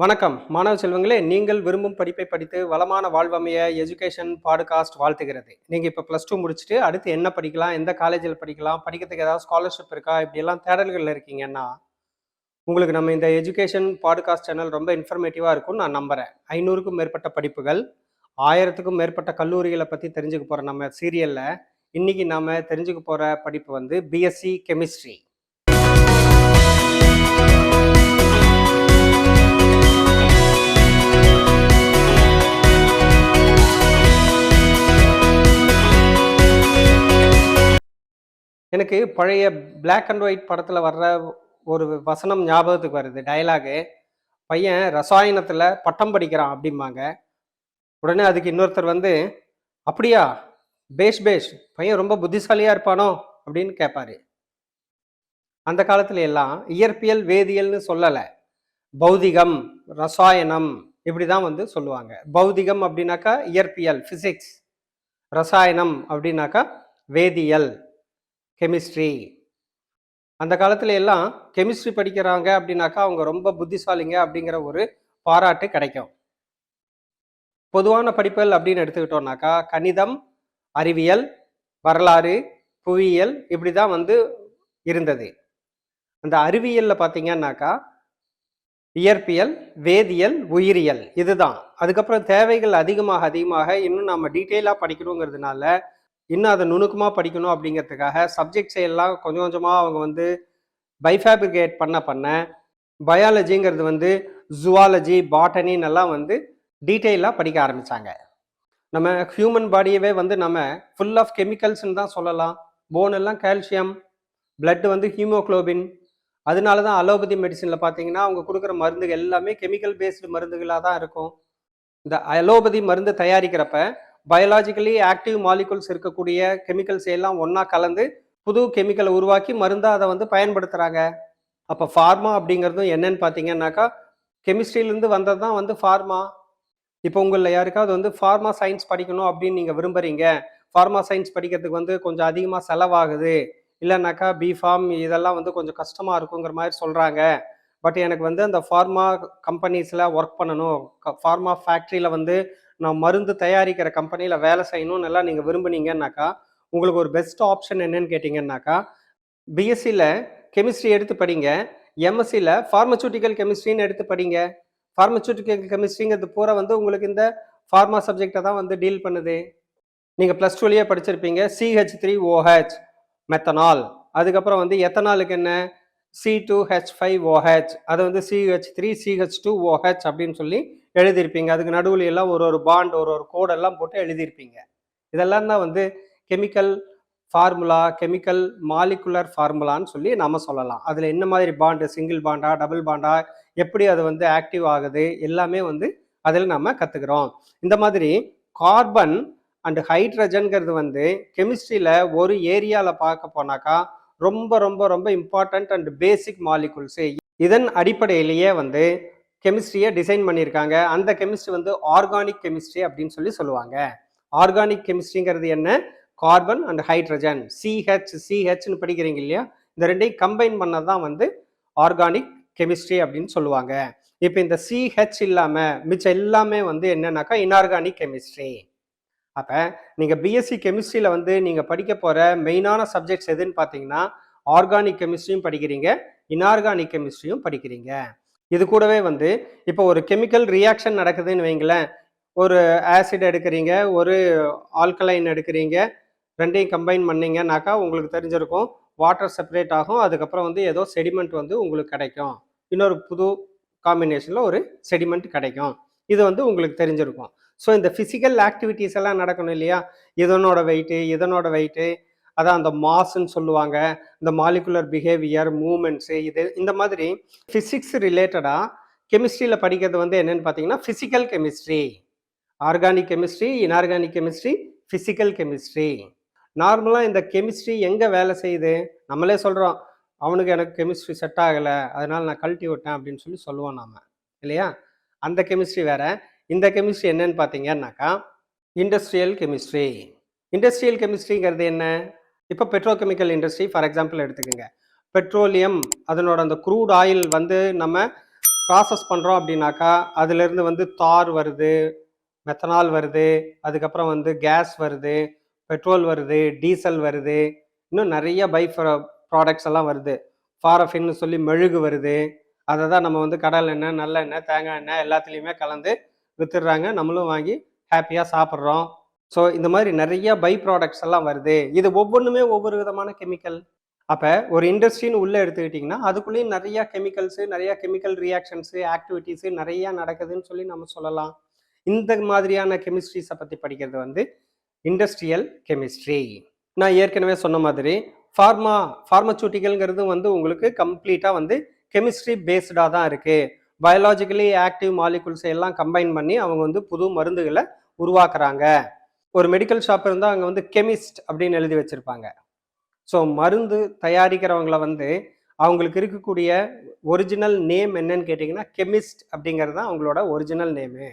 வணக்கம். மாணவ செல்வங்களே நீங்கள் விரும்பும் படிப்பை படித்து வளமான வாழ்வமைய எஜுகேஷன் பாட்காஸ்ட் வாழ்த்துகிறது. நீங்கள் இப்போ ப்ளஸ் டூ முடிச்சுட்டு அடுத்து என்ன படிக்கலாம் எந்த காலேஜில் படிக்கலாம் படிக்கிறதுக்கு ஏதாவது ஸ்காலர்ஷிப் இருக்கா இப்படியெல்லாம் தேடல்களில் இருக்கீங்கன்னா உங்களுக்கு நம்ம இந்த எஜுகேஷன் பாட்காஸ்ட் சேனல் ரொம்ப இன்ஃபர்மேட்டிவாக இருக்கும்னு நான் நம்புகிறேன் ஐநூறுக்கும் மேற்பட்ட படிப்புகள் ஆயிரத்துக்கும் மேற்பட்ட கல்லூரிகளை பற்றி தெரிஞ்சுக்க போகிற நம்ம சீரியலில் இன்னைக்கு நாம் தெரிஞ்சுக்க போகிற படிப்பு வந்து பிஎஸ்சி கெமிஸ்ட்ரி எனக்கு பழைய பிளாக் அண்ட் ஒயிட் படத்தில் வர்ற ஒரு வசனம் ஞாபகத்துக்கு வருது டயலாகு பையன் ரசாயனத்தில் பட்டம் படிக்கிறான் அப்படிம்பாங்க. உடனே அதுக்கு இன்னொருத்தர் வந்து அப்படியா? பேஷ் பேஷ். பையன் ரொம்ப புத்திசாலியாக இருப்பானோ? அப்படின்னு கேட்பாரு அந்த காலத்துல எல்லாம் இயற்பியல் வேதியியல்னு சொல்லலை. பௌதிகம் ரசாயனம் இப்படி தான் வந்து சொல்லுவாங்க. பௌதிகம் அப்படின்னாக்கா இயற்பியல் ஃபிசிக்ஸ் ரசாயனம் அப்படின்னாக்கா வேதியியல். கெமிஸ்ட்ரி. அந்த காலத்துல எல்லாம் கெமிஸ்ட்ரி படிக்கிறாங்க அப்படின்னாக்கா அவங்க ரொம்ப புத்திசாலிங்க அப்படிங்கிற ஒரு பாராட்டு கிடைக்கும். பொதுவான படிப்புகள் அப்படின்னு எடுத்துக்கிட்டோம்னாக்கா கணிதம் அறிவியல் வரலாறு புவியியல் இப்படி தான் வந்து இருந்தது. அந்த அறிவியலில் பார்த்தீங்கன்னாக்கா இயற்பியல் வேதியியல் உயிரியல் இதுதான் அதுக்கப்புறம் தேவைகள் அதிகமாக அதிகமாக இன்னும் நம்ம டீட்டெயிலாக படிக்கணுங்கிறதுனால இன்னும் அதை நுணுக்கமாக படிக்கணும் அப்படிங்கிறதுக்காக சப்ஜெக்ட்ஸை எல்லாம் கொஞ்சம் கொஞ்சமாக அவங்க வந்து பைஃபேப்ரிகேட் பண்ண பண்ண பயாலஜிங்கிறது வந்து ஜுவாலஜி பாட்டனின்னு எல்லாம் வந்து டீட்டெயிலாக படிக்க ஆரம்பித்தாங்க நம்ம ஹியூமன் பாடியவே வந்து நம்ம ஃபுல் ஆஃப் கெமிக்கல்ஸ்னு தான் சொல்லலாம். போன் எல்லாம் கால்சியம் பிளட் வந்து ஹீமோகுளோபின் அதனால தான் அலோபதி மெடிசனில் பார்த்தீங்கன்னா அவங்க கொடுக்குற மருந்துகள் எல்லாமே கெமிக்கல் பேஸ்டு மருந்துகளாக தான் இருக்கும். இந்த அலோபதி மருந்து தயாரிக்கிறப்ப பயாலாஜிக்கலி ஆக்டிவ் மாலிகுல்ஸ் இருக்கக்கூடிய கெமிக்கல்ஸ் எல்லாம் ஒன்றா கலந்து புது கெமிக்கலை உருவாக்கி மருந்தாக அதை வந்து பயன்படுத்துகிறாங்க அப்போ ஃபார்மா அப்படிங்கிறதும் என்னன்னு பார்த்தீங்கன்னாக்கா கெமிஸ்ட்ரியிலேருந்து வந்தது தான் வந்து ஃபார்மா இப்போ உங்களில் யாருக்காவது வந்து ஃபார்மா சயின்ஸ் படிக்கணும் அப்படின்னு நீங்கள் விரும்புகிறீங்க ஃபார்மா சயின்ஸ் படிக்கிறதுக்கு வந்து கொஞ்சம் அதிகமாக செலவாகுது. இல்லைனாக்கா பிஃபார்ம் இதெல்லாம் வந்து கொஞ்சம் கஷ்டமாக இருக்குங்கிற மாதிரி சொல்கிறாங்க பட் எனக்கு வந்து அந்த ஃபார்மா கம்பெனிஸில் ஒர்க் பண்ணணும். ஃபார்மா ஃபேக்ட்ரியில் வந்து நான் மருந்து தயாரிக்கிற கம்பெனியில் வேலை செய்யணும்னு எல்லாம் நீங்கள் விரும்புனீங்கன்னாக்கா உங்களுக்கு ஒரு பெஸ்ட் ஆப்ஷன் என்னன்னு கேட்டிங்கன்னாக்கா பிஎஸ்சியில் கெமிஸ்ட்ரி எடுத்து படிங்க. எம்எஸ்சியில் ஃபார்மசூட்டிக்கல் கெமிஸ்ட்ரின்னு எடுத்து படிங்க. ஃபார்மசூட்டிக்கல் கெமிஸ்ட்ரிங்கிறது பூரா வந்து உங்களுக்கு இந்த ஃபார்மா சப்ஜெக்டை தான் வந்து டீல் பண்ணுது. நீங்கள் ப்ளஸ் டூலேயே படிச்சிருப்பீங்க. சிஹெச் த்ரீ ஓஹெச் மெத்தனால் அதுக்கப்புறம் வந்து எத்தனாலுக்கு என்ன? C two H five O H அது வந்து C H three C H two O H அப்படின்னு சொல்லி எழுதியிருப்பீங்க. அதுக்கு நடுவில் எல்லாம் ஒரு ஒரு பாண்ட் ஒரு ஒரு கோடெல்லாம் போட்டு எழுதியிருப்பீங்க. இதெல்லாம் தான் வந்து கெமிக்கல் ஃபார்முலா கெமிக்கல் மாலிகுலர் ஃபார்முலான்னு சொல்லி நாம சொல்லலாம். அதில் என்ன மாதிரி பாண்டு சிங்கிள் பாண்டா டபுள் பாண்டா எப்படி அது வந்து ஆக்டிவ் ஆகுது எல்லாமே வந்து அதில் நம்ம கற்றுக்குறோம் இந்த மாதிரி கார்பன் அண்ட் ஹைட்ரஜன்கிறது வந்து கெமிஸ்ட்ரியில் ஒரு ஏரியாவில் பார்க்க போனாக்கா ரொம்ப ரொம்ப ரொம்ப இம்பார்ட்டன்ட் அண்ட் பேசிக் மாலிகுல்ஸு இதன் அடிப்படையிலேயே வந்து கெமிஸ்ட்ரியை டிசைன் பண்ணியிருக்காங்க. அந்த கெமிஸ்ட்ரி வந்து ஆர்கானிக் கெமிஸ்ட்ரி அப்படின்னு சொல்லி சொல்லுவாங்க. ஆர்கானிக் கெமிஸ்ட்ரிங்கிறது என்ன? Carbon and hydrogen. C H சிஹெச்னு படிக்கிறீங்க இல்லையா? இந்த ரெண்டையும் கம்பைன் பண்ணது தான் வந்து ஆர்கானிக் கெமிஸ்ட்ரி அப்படின்னு சொல்லுவாங்க. இப்போ இந்த சிஹெச் இல்லாமல் மிச்சம் எல்லாமே வந்து என்னன்னாக்கா இன்ஆர்கானிக் கெமிஸ்ட்ரி. அப்போ நீங்கள் பிஎஸ்சி கெமிஸ்ட்ரியில் வந்து நீங்கள் படிக்க போகிற மெயினான சப்ஜெக்ட்ஸ் எதுன்னு பார்த்தீங்கன்னா ஆர்கானிக் கெமிஸ்ட்ரியும் படிக்கிறீங்க இன்ஆர்கானிக் கெமிஸ்ட்ரியும் படிக்கிறீங்க. இது கூடவே வந்து இப்போ ஒரு கெமிக்கல் ரியாக்ஷன் நடக்குதுன்னு வைங்களேன். ஒரு ஆசிட் எடுக்கிறீங்க ஒரு ஆல்கலைன் எடுக்கிறீங்க ரெண்டையும் கம்பைன் பண்ணீங்கன்னாக்கா உங்களுக்கு தெரிஞ்சிருக்கும் வாட்டர் செப்பரேட் ஆகும் அதுக்கப்புறம் வந்து ஏதோ செடிமெண்ட் வந்து உங்களுக்கு கிடைக்கும். இன்னொரு புது காம்பினேஷனில் ஒரு செடிமெண்ட் கிடைக்கும். இது வந்து உங்களுக்கு தெரிஞ்சிருக்கும். ஸோ இந்த ஃபிசிக்கல் ஆக்டிவிட்டீஸ் எல்லாம் நடக்கணும் இல்லையா? இதனோட வெயிட்டு இதனோட வெயிட்டு அதான் அந்த மாஸ்ன்னு சொல்லுவாங்க இந்த மாலிகுலர் பிஹேவியர் மூமெண்ட்ஸு இது இந்த மாதிரி ஃபிசிக்ஸ் ரிலேட்டடாக கெமிஸ்ட்ரியில் படிக்கிறது வந்து என்னென்னு பார்த்தீங்கன்னா physical chemistry organic chemistry inorganic chemistry physical chemistry நார்மலாக இந்த கெமிஸ்ட்ரி எங்கே வேலை செய்யுது? நம்மளே சொல்கிறோம் அவனுக்கு எனக்கு கெமிஸ்ட்ரி செட் ஆகலை அதனால் நான் கழட்டி விட்டேன் அப்படின்னு சொல்லி சொல்லுவோம் நாம் இல்லையா? அந்த கெமிஸ்ட்ரி வேற. இந்த கெமிஸ்ட்ரி என்னன்னு பார்த்தீங்கன்னாக்கா இண்டஸ்ட்ரியல் கெமிஸ்ட்ரி இண்டஸ்ட்ரியல் கெமிஸ்ட்ரிங்கிறது என்ன? இப்போ பெட்ரோகெமிக்கல் இண்டஸ்ட்ரி ஃபார் எக்ஸாம்பிள் எடுத்துக்கோங்க. பெட்ரோலியம் அதனோட அந்த க்ரூட் ஆயில் வந்து நம்ம ப்ராசஸ் பண்ணுறோம் அப்படின்னாக்கா அதுலேருந்து வந்து தார் வருது மெத்தனால் வருது அதுக்கப்புறம் வந்து கேஸ் வருது பெட்ரோல் வருது டீசல் வருது இன்னும் நிறைய பை ப்ராடக்ட்ஸ் எல்லாம் வருது. ஃபாரஃபின்னு சொல்லி மெழுகு வருது. அதை தான் நம்ம வந்து கடல் எண்ணெய் நல்லெண்ணெய் தேங்காய் எண்ணெய் எல்லாத்துலேயுமே கலந்து விற்றுடுறாங்க நம்மளும் வாங்கி ஹாப்பியாக சாப்பிட்றோம். ஸோ இந்த மாதிரி நிறைய பை ப்ராடக்ட்ஸ் எல்லாம் வருது. இது ஒவ்வொன்றுமே ஒவ்வொரு விதமான கெமிக்கல் அப்போ ஒரு இண்டஸ்ட்ரின்னு உள்ளே எடுத்துக்கிட்டிங்கன்னா அதுக்குள்ளேயும் நிறையா கெமிக்கல்ஸு நிறையா கெமிக்கல் ரியாக்ஷன்ஸு ஆக்டிவிட்டீஸு நிறையா நடக்குதுன்னு சொல்லி நம்ம சொல்லலாம். இந்த மாதிரியான கெமிஸ்ட்ரிஸை பற்றி படிக்கிறது வந்து இண்டஸ்ட்ரியல் கெமிஸ்ட்ரி நான் ஏற்கனவே சொன்ன மாதிரி ஃபார்மா ஃபார்மசூட்டிக்கல்ங்கிறது வந்து உங்களுக்கு கம்ப்ளீட்டாக வந்து கெமிஸ்ட்ரி பேஸ்டாக தான் இருக்குது பயாலாஜிக்கலி ஆக்டிவ் மாலிகுல்ஸை எல்லாம் கம்பைன் பண்ணி அவங்க வந்து புது மருந்துகளை உருவாக்குறாங்க. ஒரு மெடிக்கல் ஷாப் இருந்தால் அங்கே வந்து கெமிஸ்ட் அப்படின்னு எழுதி வச்சுருப்பாங்க. ஸோ மருந்து தயாரிக்கிறவங்கள வந்து அவங்களுக்கு இருக்கக்கூடிய ஒரிஜினல் நேம் என்னன்னு கேட்டிங்கன்னா கெமிஸ்ட் அப்படிங்கிறது தான் அவங்களோட ஒரிஜினல் நேமு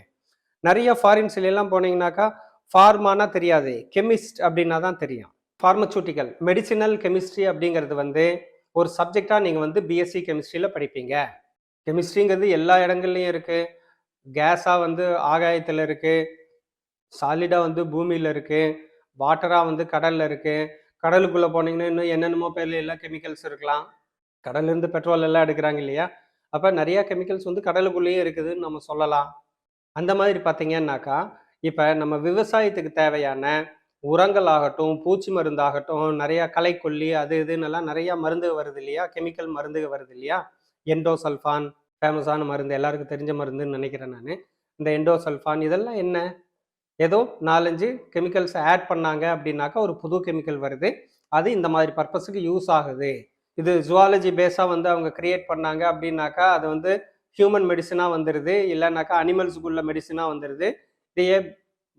நிறைய ஃபாரின்ஸ்லாம் போனீங்கன்னாக்கா ஃபார்மானா தெரியாது. கெமிஸ்ட் அப்படின்னா தான் தெரியும். ஃபார்மசூட்டிக்கல் மெடிசினல் கெமிஸ்ட்ரி அப்படிங்கிறது வந்து ஒரு சப்ஜெக்டாக நீங்கள் வந்து பிஎஸ்சி கெமிஸ்ட்ரியில் படிப்பீங்க. கெமிஸ்ட்ரிங்கிறது எல்லா இடங்கள்லையும் இருக்குது கேஸாக வந்து ஆகாயத்தில் இருக்குது சாலிடாக வந்து பூமியில் இருக்குது வாட்டராக வந்து கடலில் இருக்குது கடலுக்குள்ளே போனீங்கன்னா இன்னும் என்னென்னமோ பேரில் எல்லாம் கெமிக்கல்ஸ் இருக்கலாம். கடல்லேருந்து பெட்ரோல் எல்லாம் எடுக்கிறாங்க இல்லையா? அப்போ நிறையா கெமிக்கல்ஸ் வந்து கடலுக்குள்ளேயே இருக்குதுன்னு நம்ம சொல்லலாம். அந்த மாதிரி பார்த்தீங்கன்னாக்கா இப்போ நம்ம விவசாயத்துக்கு தேவையான உரங்கள் ஆகட்டும் பூச்சி மருந்தாகட்டும் நிறையா களைக்கொல்லி அது இதுன்னெல்லாம் நிறையா மருந்து வருது இல்லையா? கெமிக்கல் மருந்து வருது இல்லையா? எண்டோசல்ஃபான் ஃபேமஸான மருந்து எல்லாருக்கும் தெரிஞ்ச மருந்துன்னு நினைக்கிறேன் நான். இந்த எண்டோசல்ஃபான் இதெல்லாம் என்ன? ஏதோ நாலஞ்சு கெமிக்கல்ஸ் ஆட் பண்ணாங்க அப்படின்னாக்கா ஒரு புது கெமிக்கல் வருது. அது இந்த மாதிரி பர்பஸுக்கு யூஸ் ஆகுது. இது ஜுவாலஜி பேஸாக வந்து அவங்க கிரியேட் பண்ணாங்க அப்படின்னாக்கா அது வந்து ஹியூமன் மெடிசனாக வந்துடுது இல்லைனாக்கா அனிமல்ஸுக்குள்ள மெடிசனாக வந்துடுது இதையே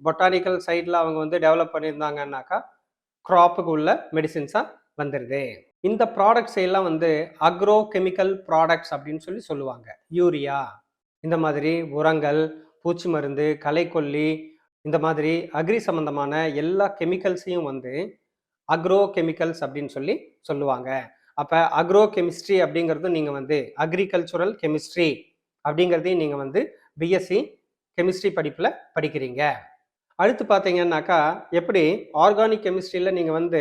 பொட்டானிக்கல் சைடில் அவங்க வந்து டெவலப் பண்ணியிருந்தாங்கன்னாக்கா க்ராப்புக்கு உள்ள மெடிசின்ஸாக வந்துடுது இந்த ப்ராடக்ட்ஸ் எல்லாம் வந்து அக்ரோ கெமிக்கல் ப்ராடக்ட்ஸ் அப்படின்னு சொல்லி சொல்லுவாங்க. யூரியா இந்த மாதிரி உரங்கள் பூச்சி மருந்து களைக்கொல்லி இந்த மாதிரி அக்ரி சம்மந்தமான எல்லா கெமிக்கல்ஸையும் வந்து அக்ரோ கெமிக்கல்ஸ் அப்படின்னு சொல்லி சொல்லுவாங்க. அப்போ அக்ரோ கெமிஸ்ட்ரி அப்படிங்கிறது நீங்கள் வந்து அக்ரிகல்ச்சுரல் கெமிஸ்ட்ரி அப்படிங்கிறதையும் நீங்கள் வந்து பிஎஸ்சி கெமிஸ்ட்ரி படிப்பில் படிக்கிறீங்க. அடுத்து பார்த்தீங்கன்னாக்கா எப்படி ஆர்கானிக் கெமிஸ்ட்ரியில் நீங்கள் வந்து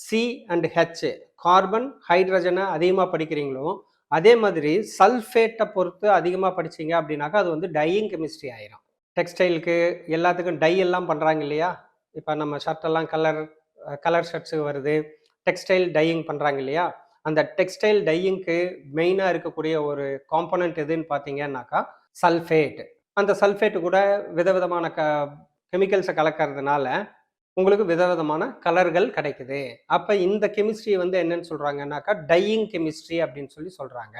சி அண்ட் ஹெச் கார்பன் ஹைட்ரஜனை அதிகமாக படிக்கிறீங்களோ அதே மாதிரி சல்ஃபேட்டை பொறுத்து அதிகமாக படிச்சீங்க அப்படின்னாக்கா அது வந்து டையிங் கெமிஸ்ட்ரி ஆயிரும். டெக்ஸ்டைலுக்கு எல்லாத்துக்கும் டை எல்லாம் பண்ணுறாங்க இல்லையா? இப்போ நம்ம ஷர்ட்டெல்லாம் கலர் கலர் ஷர்ட்ஸு வருது. டெக்ஸ்டைல் டையிங் பண்ணுறாங்க இல்லையா? அந்த டெக்ஸ்டைல் டையிங்க்கு மெயினாக இருக்கக்கூடிய ஒரு காம்பனண்ட் எதுன்னு பார்த்தீங்கன்னாக்கா சல்ஃபேட் அந்த சல்ஃபேட்டு கூட விதவிதமான க கெமிக்கல்ஸை கலக்கிறதுனால உங்களுக்கு விதவிதமான கலர்கள் கிடைக்குது. அப்போ இந்த கெமிஸ்ட்ரி வந்து என்னன்னு சொல்கிறாங்கன்னாக்கா டையிங் கெமிஸ்ட்ரி அப்படின்னு சொல்லி சொல்கிறாங்க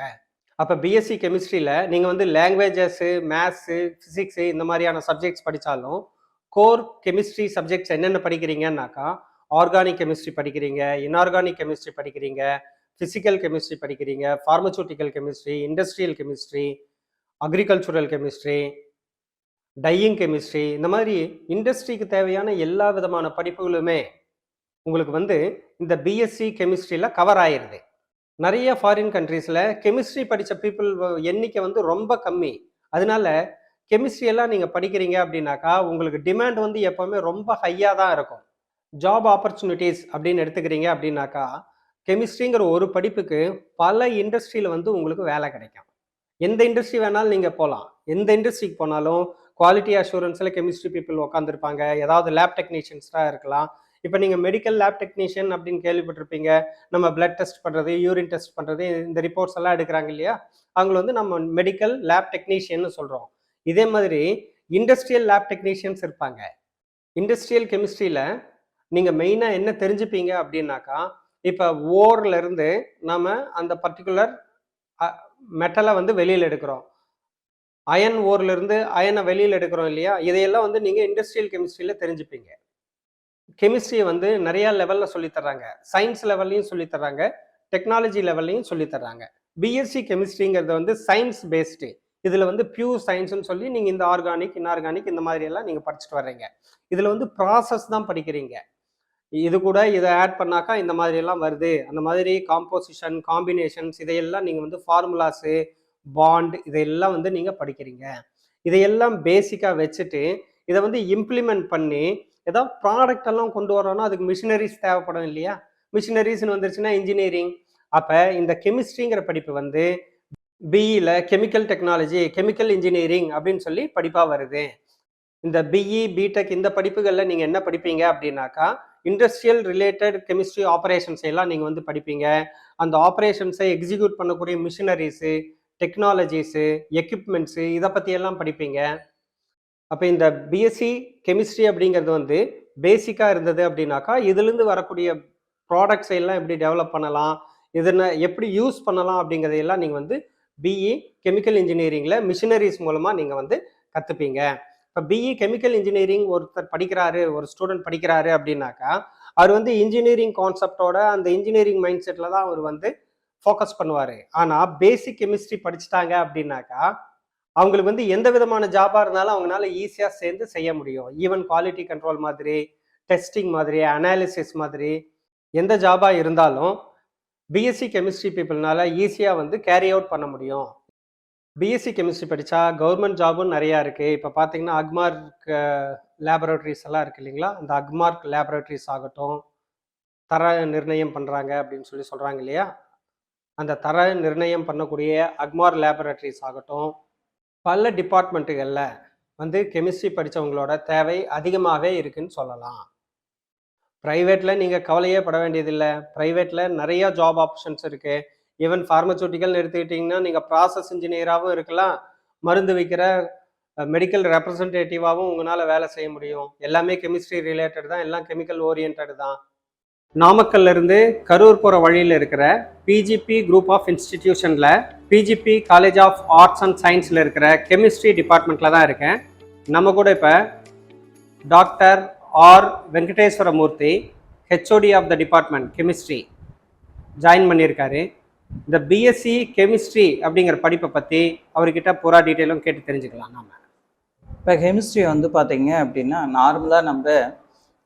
அப்போ பிஎஸ்சி கெமிஸ்ட்ரியில் நீங்கள் வந்து லாங்குவேஜஸ்ஸு மேத்ஸு ஃபிசிக்ஸு இந்த மாதிரியான சப்ஜெக்ட்ஸ் படித்தாலும் கோர் கெமிஸ்ட்ரி சப்ஜெக்ட்ஸ் என்னென்ன படிக்கிறீங்கன்னாக்கா ஆர்கானிக் கெமிஸ்ட்ரி படிக்கிறீங்க இன்ஆர்கானிக் கெமிஸ்ட்ரி படிக்கிறீங்க ஃபிசிக்கல் கெமிஸ்ட்ரி படிக்கிறீங்க pharmaceutical chemistry industrial chemistry agricultural chemistry dyeing chemistry இந்த மாதிரி இண்டஸ்ட்ரிக்கு தேவையான எல்லா விதமான படிப்புகளுமே உங்களுக்கு வந்து இந்த பிஎஸ்சி கெமிஸ்ட்ரியில் கவர் ஆயிடுது நிறைய ஃபாரின் கண்ட்ரீஸில் கெமிஸ்ட்ரி படித்த பீப்புள் எண்ணிக்கை வந்து ரொம்ப கம்மி. அதனால கெமிஸ்ட்ரி எல்லாம் நீங்கள் படிக்கிறீங்க அப்படின்னாக்கா உங்களுக்கு டிமாண்ட் வந்து எப்போவுமே ரொம்ப ஹையாக தான் இருக்கும். ஜாப் ஆப்பர்ச்சுனிட்டிஸ் அப்படின்னு எடுத்துக்கிறீங்க அப்படின்னாக்கா கெமிஸ்ட்ரிங்கிற ஒரு படிப்புக்கு பல இண்டஸ்ட்ரியில் வந்து உங்களுக்கு வேலை கிடைக்கும். எந்த இண்டஸ்ட்ரி வேணாலும் நீங்கள் போகலாம் எந்த இண்டஸ்ட்ரிக்கு போனாலும் குவாலிட்டி அஷூரன்ஸில் கெமிஸ்ட்ரி பீப்புள் உட்காந்துருப்பாங்க ஏதாவது லேப் டெக்னீஷியன்ஸாக இருக்கலாம். இப்போ நீங்கள் மெடிக்கல் லேப் டெக்னீஷியன் அப்படின்னு கேள்விப்பட்டிருப்பீங்க. நம்ம பிளட் டெஸ்ட் பண்ணுறது யூரின் டெஸ்ட் பண்ணுறது இந்த ரிப்போர்ட்ஸ் எல்லாம் எடுக்கிறாங்க இல்லையா? அவங்கள வந்து நம்ம மெடிக்கல் லேப் டெக்னீஷியன் சொல்கிறோம் இதே மாதிரி இண்டஸ்ட்ரியல் லேப் டெக்னீஷியன்ஸ் இருப்பாங்க. இண்டஸ்ட்ரியல் கெமிஸ்ட்ரியில் நீங்கள் மெயினாக என்ன தெரிஞ்சுப்பீங்க அப்படின்னாக்கா இப்போ ஓர்லேருந்து நம்ம அந்த பர்டிகுலர் மெட்டலை வந்து வெளியில் எடுக்கிறோம். அயன் ஓர்லேருந்து அயனை வெளியில் எடுக்கிறோம் இல்லையா? இதையெல்லாம் வந்து நீங்கள் இண்டஸ்ட்ரியல் கெமிஸ்ட்ரியில் தெரிஞ்சுப்பீங்க. கெமிஸ்ட்ரியை வந்து நிறையா லெவலில் சொல்லித்தர்றாங்க சயின்ஸ் லெவல்லையும் சொல்லித்தர்றாங்க டெக்னாலஜி லெவல்லையும் சொல்லித்தர்றாங்க பிஎஸ்சி கெமிஸ்ட்ரிங்கிறது வந்து சயின்ஸ் பேஸ்டு இதில் வந்து பியூர் சயின்ஸ்னு சொல்லி நீங்கள் இந்த ஆர்கானிக் இன்ஆர்கானிக் இந்த மாதிரி எல்லாம் நீங்கள் படிச்சுட்டு வர்றீங்க. இதில் வந்து ப்ராசஸ் தான் படிக்கிறீங்க. இது கூட இதை ஆட் பண்ணாக்கா இந்த மாதிரி எல்லாம் வருது. அந்த மாதிரி காம்போசிஷன் காம்பினேஷன்ஸ் இதையெல்லாம் நீங்கள் வந்து ஃபார்முலாஸு பாண்ட் இதையெல்லாம் வந்து நீங்கள் படிக்கிறீங்க. இதையெல்லாம் பேசிக்காக வச்சுட்டு இதை வந்து இம்ப்ளிமெண்ட் பண்ணி ஏதாவது ப்ராடக்ட் எல்லாம் கொண்டு வரோம்னா அதுக்கு மிஷினரிஸ் தேவைப்படும் இல்லையா? மிஷினரிஸ்னு வந்துருச்சுன்னா இன்ஜினியரிங் அப்போ இந்த கெமிஸ்ட்ரிங்கிற படிப்பு வந்து பிஇயில் கெமிக்கல் டெக்னாலஜி கெமிக்கல் இன்ஜினியரிங் அப்படின்னு சொல்லி படிப்பாக வருது. இந்த பிஇ பிடெக் இந்த படிப்புகளில் நீங்கள் என்ன படிப்பீங்க அப்படின்னாக்கா இண்டஸ்ட்ரியல் ரிலேட்டட் கெமிஸ்ட்ரி ஆப்ரேஷன்ஸ் எல்லாம் நீங்கள் வந்து படிப்பீங்க. அந்த ஆப்ரேஷன்ஸை எக்ஸிக்யூட் பண்ணக்கூடிய மிஷினரிஸு டெக்னாலஜிஸு எக்யூப்மெண்ட்ஸு இதை பற்றியெல்லாம் படிப்பீங்க. அப்போ இந்த பிஎஸ்சி கெமிஸ்ட்ரி அப்படிங்கிறது வந்து பேசிக்காக இருந்தது அப்படின்னாக்கா இதுலேருந்து வரக்கூடிய ப்ராடக்ட்ஸை எல்லாம் எப்படி டெவலப் பண்ணலாம் இதனை எப்படி யூஸ் பண்ணலாம் அப்படிங்கிறதையெல்லாம் நீங்கள் வந்து பிஇ கெமிக்கல் இன்ஜினியரிங்கில் மிஷினரிஸ் மூலமாக நீங்கள் வந்து கற்றுப்பீங்க இப்போ பிஇ கெமிக்கல் இன்ஜினியரிங் ஒருத்தர் படிக்கிறாரு ஒரு ஸ்டூடெண்ட் படிக்கிறாரு அப்படின்னாக்கா அவர் வந்து இன்ஜினியரிங் கான்செப்டோட அந்த இன்ஜினியரிங் மைண்ட் செட்டில் தான் அவர் வந்து ஃபோக்கஸ் பண்ணுவார். ஆனால் பேசிக் கெமிஸ்ட்ரி படிச்சுட்டாங்க அப்படின்னாக்கா அவங்களுக்கு வந்து எந்த விதமான ஜாபாக இருந்தாலும் அவங்களால ஈஸியாக சேர்ந்து செய்ய முடியும். ஈவன் குவாலிட்டி கண்ட்ரோல் மாதிரி டெஸ்டிங் மாதிரி அனாலிசிஸ் மாதிரி எந்த ஜாபாக இருந்தாலும் பிஎஸ்சி கெமிஸ்ட்ரி பீப்புள்னால ஈஸியாக வந்து கேரி அவுட் பண்ண முடியும். பிஎஸ்சி கெமிஸ்ட்ரி படித்தா கவர்மெண்ட் ஜாபும் நிறையா இருக்குது இப்போ பார்த்தீங்கன்னா அக்மார்க் லேபரேட்டரிஸ் எல்லாம் இருக்குது இல்லைங்களா? அந்த அக்மார்க் லேபரேட்டரிஸ் ஆகட்டும் தர நிர்ணயம் பண்ணுறாங்க அப்படின்னு சொல்லி சொல்கிறாங்க இல்லையா? அந்த தர நிர்ணயம் பண்ணக்கூடிய அக்மார் லேபரேட்டரிஸ் ஆகட்டும் பல டிபார்ட்மெண்ட்டுகளில் வந்து கெமிஸ்ட்ரி படித்தவங்களோட தேவை அதிகமாகவே இருக்குன்னு சொல்லலாம். ப்ரைவேட்டில் நீங்கள் கவலையே பட வேண்டியதில்லை. ப்ரைவேட்டில் நிறையா ஜாப் ஆப்ஷன்ஸ் இருக்குது ஈவன் ஃபார்மசூட்டிக்கல்னு எடுத்துக்கிட்டிங்கன்னா நீங்கள் ப்ராசஸ் இன்ஜினியராகவும் இருக்கலாம். மருந்து விற்கிற மெடிக்கல் ரெப்ரசன்டேட்டிவாகவும் உங்களால் வேலை செய்ய முடியும். எல்லாமே கெமிஸ்ட்ரி ரிலேட்டட் தான். எல்லாம் கெமிக்கல் ஓரியன்ட் தான். நாமக்கல்ல இருந்து கரூர் போகிற வழியில் இருக்கிற PGP group of இன்ஸ்டிடியூஷனில் BGP college of arts and சயின்ஸில் இருக்கிற கெமிஸ்ட்ரி டிபார்ட்மெண்ட்டில் தான் இருக்கேன். நம்ம கூட இப்போ doctor R Venkateswaramurthy HOD of the department chemistry join பண்ணியிருக்காரு. இந்த பிஎஸ்சி கெமிஸ்ட்ரி அப்படிங்கிற படிப்பை பற்றி அவர்கிட்ட பூரா டீட்டெயிலும் கேட்டு தெரிஞ்சுக்கலாம் நாம. இப்போ கெமிஸ்ட்ரி வந்து பார்த்தீங்க அப்படின்னா நார்மலாக நம்ம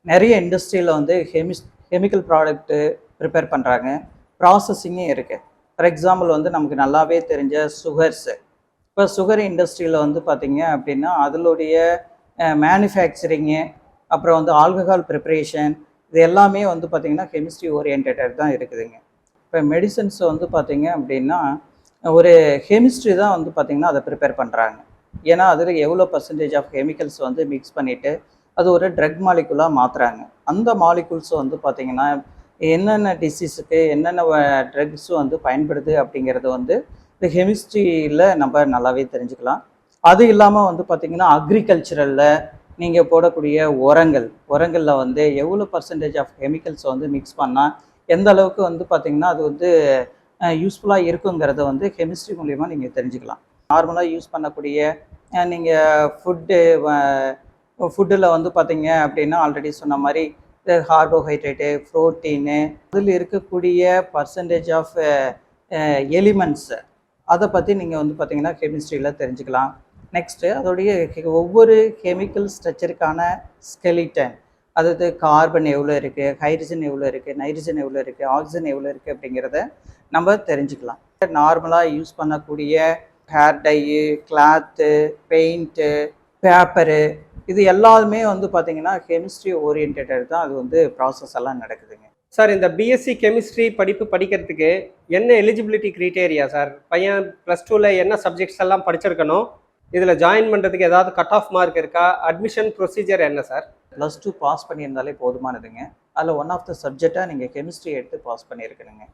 நிறைய இண்டஸ்ட்ரியில் வந்து கெமிஸ்ட் கெமிக்கல் ப்ராடக்ட்டு ப்ரிப்பேர் பண்ணுறாங்க ப்ராசஸிங்கும் இருக்குது ஃபார் எக்ஸாம்பிள் வந்து நமக்கு நல்லாவே தெரிஞ்ச சுகர்ஸு இப்போ சுகர் இண்டஸ்ட்ரியில் வந்து பார்த்தீங்க அப்படின்னா அதனுடைய மேனுஃபேக்சரிங்கு அப்புறம் வந்து ஆல்கஹால் ப்ரிப்பரேஷன் இது எல்லாமே வந்து பார்த்திங்கன்னா கெமிஸ்ட்ரி ஓரியன்ட் தான் இருக்குதுங்க. இப்போ மெடிசன்ஸ் வந்து பார்த்தீங்க அப்படின்னா ஒரு கெமிஸ்ட்ரி தான் வந்து பார்த்திங்கன்னா அதை ப்ரிப்பேர் பண்ணுறாங்க ஏன்னா அதில் எவ்வளோ பர்சன்டேஜ் ஆஃப் கெமிக்கல்ஸ் வந்து மிக்ஸ் பண்ணிவிட்டு அது ஒரு ட்ரக் மாலிகுலாக மாற்றுறாங்க அந்த மாலிகுல்ஸ் வந்து பார்த்திங்கன்னா என்னென்ன டிசீஸுக்கு என்னென்ன ட்ரக்ஸ் வந்து பயன்படுது அப்படிங்கிறது வந்து இந்த கெமிஸ்ட்ரியில் நம்ம நல்லாவே தெரிஞ்சுக்கலாம். அது இல்லாமல் வந்து பார்த்திங்கன்னா அக்ரிகல்ச்சரலில் நீங்கள் போடக்கூடிய உரங்கள் உரங்களில் வந்து எவ்வளோ பர்சன்டேஜ் ஆஃப் கெமிக்கல்ஸை வந்து மிக்ஸ் பண்ணால் எந்த அளவுக்கு வந்து பார்த்திங்கன்னா அது வந்து யூஸ்ஃபுல்லாக இருக்குங்கிறத வந்து கெமிஸ்ட்ரி மூலிமா நீங்கள் தெரிஞ்சுக்கலாம். நார்மலாக யூஸ் பண்ணக்கூடிய நீங்கள் ஃபுட்டு ஃபுட்டில் வந்து பார்த்தீங்க அப்படின்னா ஆல்ரெடி சொன்ன மாதிரி கார்போஹைட்ரேட்டு ப்ரோட்டீனு அதில் இருக்கக்கூடிய பர்சன்டேஜ் ஆஃப் எலிமெண்ட்ஸு அதை பற்றி நீங்கள் வந்து பார்த்தீங்கன்னா கெமிஸ்ட்ரியில் தெரிஞ்சுக்கலாம். நெக்ஸ்ட்டு அதோடைய ஒவ்வொரு கெமிக்கல் ஸ்ட்ரக்சருக்கான ஸ்கெலிட்டன் அதாவது கார்பன் எவ்வளோ இருக்குது ஹைட்ரஜன் எவ்வளோ இருக்குது நைட்ரஜன் எவ்வளோ இருக்குது ஆக்சிஜன் எவ்வளோ இருக்குது அப்படிங்கிறத நம்ம தெரிஞ்சுக்கலாம். நார்மலாக யூஸ் பண்ணக்கூடிய hair dye cloth paint paper இது எல்லாமே வந்து பார்த்தீங்கன்னா கெமிஸ்ட்ரி ஓரியன்ட் தான். அது வந்து ப்ராசஸ் எல்லாம் நடக்குதுங்க. சார் இந்த பிஎஸ்சி கெமிஸ்ட்ரி படிப்பு படிக்கிறதுக்கு என்ன எலிஜிபிலிட்டி க்ரைட்டேரியா சார்? பையன் ப்ளஸ் டூவில் என்ன சப்ஜெக்ட்ஸ் எல்லாம் படிச்சிருக்கணும்? இதில் ஜாயின் பண்ணுறதுக்கு ஏதாவது கட் ஆஃப் மார்க் இருக்கா? அட்மிஷன் ப்ரொசீஜர் என்ன சார்? ப்ளஸ் டூ பாஸ் பண்ணியிருந்தாலே போதுமானதுங்க. அதில் ஒன் ஆஃப் த சப்ஜெக்டாக நீங்கள் கெமிஸ்ட்ரி எடுத்து பாஸ் பண்ணியிருக்கணுங்க.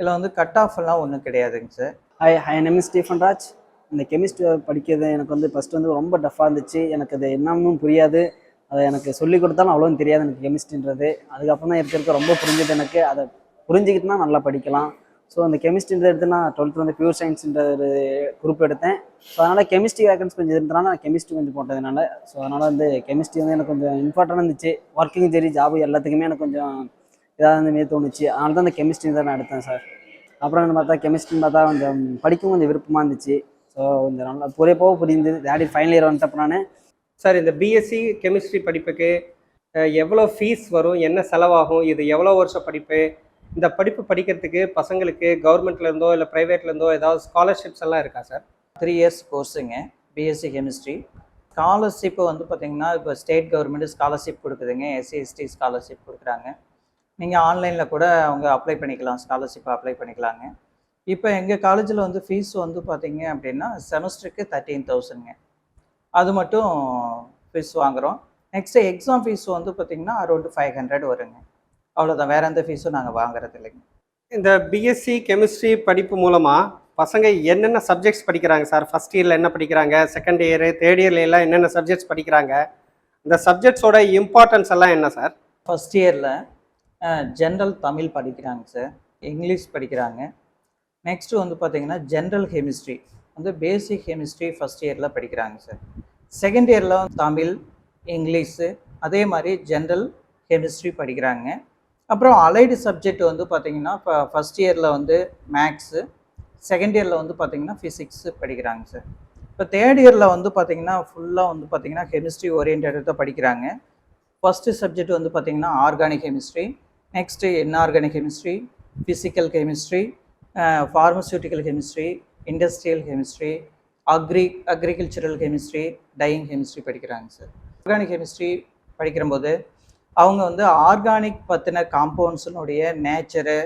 இதில் வந்து கட் ஆஃப் எல்லாம் ஒன்றும் கிடையாதுங்க sir. Hi hi name is Stephen Raj இந்த கெமிஸ்ட்ரி படிக்கிறது எனக்கு வந்து ஃபஸ்ட்டு வந்து ரொம்ப டஃப்பாக இருந்துச்சு. எனக்கு அது என்னன்னு புரியாது. அதை எனக்கு சொல்லி கொடுத்தாலும் அவ்வளோவும் தெரியாது எனக்கு கெமிஸ்ட்ரின்றது அதுக்கப்புறம் தான் இருக்க இருக்க ரொம்ப புரிஞ்சது எனக்கு. அதை புரிஞ்சுக்கிட்டுனா நல்லா படிக்கலாம். ஸோ அந்த கெமிஸ்ட்ரின்றது எடுத்து நான் டுவெல்த்து வந்து பியூர் சயின்ஸ்ன்ற ஒரு குரூப் எடுத்தேன். ஸோ அதனால் கெமிஸ்ட்ரி வேகன்ஸ் கொஞ்சம் இருந்தனால நான் கெமிஸ்ட்ரி கொஞ்சம் போட்டதுனால. ஸோ அதனால் வந்து கெமிஸ்ட்ரி வந்து எனக்கு கொஞ்சம் இம்பார்ட்டண்டாக இருந்துச்சு. ஒர்க்கிங் சரி ஜாபு எல்லாத்துக்குமே எனக்கு கொஞ்சம் இதாக இருந்த மாரி தோணுச்சு. அதனால தான் அந்த கெமிஸ்ட்ரி தான் நான் எடுத்தேன் சார் அப்புறம் வந்து பார்த்தா கெமிஸ்ட்ரின்னு பார்த்தா கொஞ்சம் படிக்கும் கொஞ்சம் விருப்பமாக இருந்துச்சு. ஸோ இந்த நல்லா புரிய போக புரியுது. டேடி ஃபைனல் இயர் வந்துட்டப்ப நான் சார் இந்த பிஎஸ்சி கெமிஸ்ட்ரி படிப்புக்கு எவ்வளோ ஃபீஸ் வரும்? என்ன செலவாகும்? இது எவ்வளோ வருஷம் படிப்பு? இந்த படிப்பு படிக்கிறதுக்கு பசங்களுக்கு கவர்மெண்ட்லேருந்தோ இல்லை ப்ரைவேட்லேருந்தோ ஏதாவது ஸ்காலர்ஷிப்ஸ் எல்லாம் இருக்கா சார்? த்ரீ இயர்ஸ் கோர்ஸுங்க பிஎஸ்சி கெமிஸ்ட்ரி ஸ்காலர்ஷிப்பு வந்து பார்த்தீங்கன்னா இப்போ ஸ்டேட் கவர்மெண்ட் ஸ்காலர்ஷிப் கொடுக்குதுங்க. எஸ்சி எஸ்டி ஸ்காலர்ஷிப் கொடுக்குறாங்க. நீங்கள் ஆன்லைனில் கூட அவங்க அப்ளை பண்ணிக்கலாம். ஸ்காலர்ஷிப் அப்ளை பண்ணிக்கலாங்க. இப்போ எங்கள் காலேஜில் வந்து ஃபீஸ் வந்து பார்த்தீங்க அப்படின்னா செமஸ்டருக்கு தேர்ட்டீன் தௌசண்ட்ங்க அது மட்டும் ஃபீஸ் வாங்குகிறோம் நெக்ஸ்ட்டு எக்ஸாம் ஃபீஸ் வந்து பார்த்தீங்கன்னா அரௌண்ட் ஃபைவ் ஹண்ட்ரட் வருங்க. அவ்வளோதான் வேறு எந்த ஃபீஸும் நாங்கள் வாங்குறது இல்லைங்க. இந்த பிஎஸ்சி கெமிஸ்ட்ரி படிப்பு மூலமா பசங்க என்னென்ன சப்ஜெக்ட்ஸ் படிக்கிறாங்க சார் ஃபர்ஸ்ட் இயர்ல என்ன படிக்கிறாங்க? செகண்ட் இயர் தேர்ட் இயர்ல எல்லாம் என்னென்ன சப்ஜெக்ட்ஸ் படிக்கிறாங்க? இந்த சப்ஜெக்ட்ஸோட இம்பார்ட்டன்ஸ் எல்லாம் என்ன சார் ஃபஸ்ட் இயரில் ஜென்ரல் தமிழ் படிக்கிறாங்க சார் இங்கிலீஷ் படிக்கிறாங்க. நெக்ஸ்ட்டு வந்து பார்த்தீங்கன்னா ஜென்ரல் கெமிஸ்ட்ரி வந்து பேசிக் கெமிஸ்ட்ரி ஃபஸ்ட் இயரில் படிக்கிறாங்க சார் செகண்ட் இயரில் தமிழ் இங்கிலீஷு அதே மாதிரி ஜென்ரல் கெமிஸ்ட்ரி படிக்கிறாங்க. அப்புறம் அலைடு சப்ஜெக்ட் வந்து பார்த்திங்கன்னா இப்போ ஃபஸ்ட் இயரில் வந்து மேக்ஸு செகண்ட் இயரில் வந்து பார்த்திங்கன்னா ஃபிசிக்ஸு படிக்கிறாங்க சார் இப்போ தேர்ட் இயரில் வந்து பார்த்திங்கன்னா ஃபுல்லாக வந்து பார்த்திங்கன்னா கெமிஸ்ட்ரி ஓரியன்டாக படிக்கிறாங்க. ஃபஸ்ட்டு சப்ஜெக்ட் வந்து பார்த்திங்கன்னா organic chemistry next inorganic chemistry physical chemistry pharmaceutical chemistry industrial chemistry agri agricultural chemistry dyeing chemistry படிக்கிறாங்க சார் ஆர்கானிக் கெமிஸ்ட்ரி படிக்கிறம்போது அவங்க வந்து ஆர்கானிக் பற்றின காம்பவுண்ட்ஸினுடைய நேச்சரு